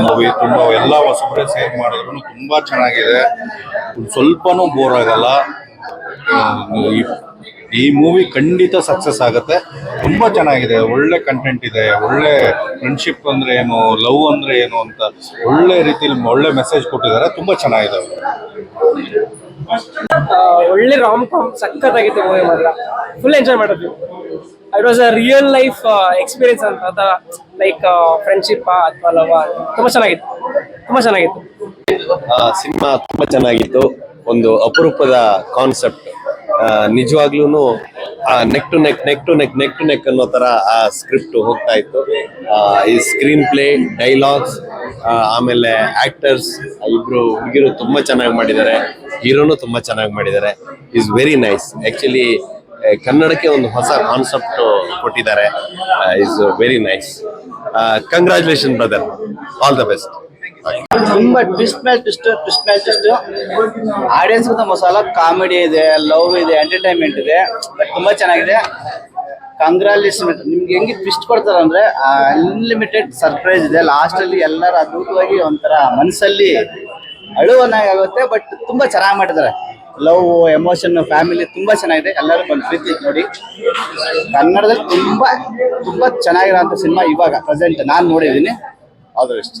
Movie ತುಂಬಾ ಎಲ್ಲ ಹೊಸಬ್ರೆ ಸೇರ್ ಮಾಡಿದ್ರು, ತುಂಬಾ ಚೆನ್ನಾಗಿದೆ. ಸ್ವಲ್ಪನೂ ಬೋರ್ ಆಗಲ್ಲ. ಈ- ಮೂವಿ ಖಂಡಿತ ಸಕ್ಸಸ್ ಆಗುತ್ತೆ. ತುಂಬಾ ಚೆನ್ನಾಗಿದೆ, ಒಳ್ಳೆ ಕಂಟೆಂಟ್ ಇದೆ, ಒಳ್ಳೆ ಫ್ರೆಂಡ್ಶಿಪ್ ಅಂದ್ರೆ ಏನು ಲವ್ ಅಂದ್ರೆ ಏನು ಅಂತ ಒಳ್ಳೆ ರೀತಿಲಿ ಒಳ್ಳೆ ಮೆಸೇಜ್ ಕೊಟ್ಟಿದ್ದಾರೆ, ತುಂಬಾ ಚೆನ್ನಾಗಿದೆ ಒಳ್ಳೆ ರಾಮ್ ಕಾಮ್ ಸಕ್ಕತ್ತಾಗಿತ್ತು ಮೂವಿ ಮಾತ್ರ. ಫುಲ್ ಎಂಜಾಯ್ ಮಾಡಿದ್ವಿ. It was a real life experience ಅಂತ. ಲೈಕ್ ಫ್ರೆಂಡ್ಶಿಪ್ ಅಥವಾ ಲವ್ ತುಂಬಾ ಚೆನ್ನಾಗಿತ್ತು. ತುಂಬಾ ಚೆನ್ನಾಗಿತ್ತು. ಸಿನಿಮಾ ತುಂಬಾ ಚೆನ್ನಾಗಿತ್ತು. ಒಂದು ಅಪರೂಪದ ಕಾನ್ಸೆಪ್ಟ್ ನಿಜವಾಗ್ಲೂ neck to neck neck to neck neck to neck ಅನ್ನೋ ತರ ಆ ಸ್ಕ್ರಿಪ್ಟ್ ಹೋಗ್ತಾ ಇತ್ತು. ಈ ಸ್ಕ್ರೀನ್ ಪ್ಲೇ ಡೈಲಾಗ್ಸ್ ಆಮೇಲೆ ಆಕ್ಟರ್ಸ್ ಇಬ್ರು ಹುಡುಗಿರು ತುಂಬಾ ಚೆನ್ನಾಗಿ ಮಾಡಿದ್ದಾರೆ. ಹೀರೋನು ತುಂಬಾ ಚೆನ್ನಾಗಿ ಮಾಡಿದ್ದಾರೆ. ಇಸ್ ವೆರಿ ನೈಸ್ ಆಕ್ಚುಲಿ ಕನ್ನಡಕ್ಕೆ ಒಂದು ಹೊಸ ಕಾನ್ಸೆಪ್ಟ್ ಕೊಟ್ಟಿದ್ದಾರೆ. Is very nice congratulation brother all the best ತುಂಬಾ ಟ್ವಿಸ್ಟ್ ಮೇಲೆ ಟ್ವಿಸ್ಟ್ ಟ್ವಿಸ್ಟ್ ಮೇಲೆ ಟ್ವಿಸ್ಟ್ ಆಡಿಯನ್ಸ್ ಮಸಾಲ ಕಾಮಿಡಿ ಇದೆ ಲವ್ ಇದೆ ಎಂಟರ್ಟೈನ್ಮೆಂಟ್ ಇದೆ ಬಟ್ ತುಂಬಾ ಚೆನ್ನಾಗಿದೆ. ಕಂಗ್ರಾಲೇಷನ್ ನಿಮ್ಗೆ ಹೆಂಗೆ ಟ್ವಿಸ್ಟ್ ಕೊಡ್ತಾರೆ ಅಂದ್ರೆ ಅನ್ಲಿಮಿಟೆಡ್ ಸರ್ಪ್ರೈಸ್ ಇದೆ. ಲಾಸ್ಟ್ ಅಲ್ಲಿ ಎಲ್ಲರ ಅದ್ಭುತವಾಗಿ ಒಂಥರ ಮನಸ್ಸಲ್ಲಿ ಅಳುವನ್ನಾಗಿ ಆಗುತ್ತೆ ಬಟ್ ತುಂಬಾ ಚೆನ್ನಾಗಿ ಮಾಡಿದ್ದಾರೆ. ಲವ್ ಎಮೋಷನ್ ಫ್ಯಾಮಿಲಿ ತುಂಬಾ ಚೆನ್ನಾಗಿದೆ. ಎಲ್ಲರೂ ಬಂದು ಪ್ರೀತಿ ನೋಡಿ. ಕನ್ನಡದಲ್ಲಿ ತುಂಬಾ ತುಂಬಾ ಚೆನ್ನಾಗಿರೋ ಸಿನಿಮಾ ಇವಾಗ ಪ್ರೆಸೆಂಟ್ ನಾನು ನೋಡಿದ್ದೀನಿ. All the best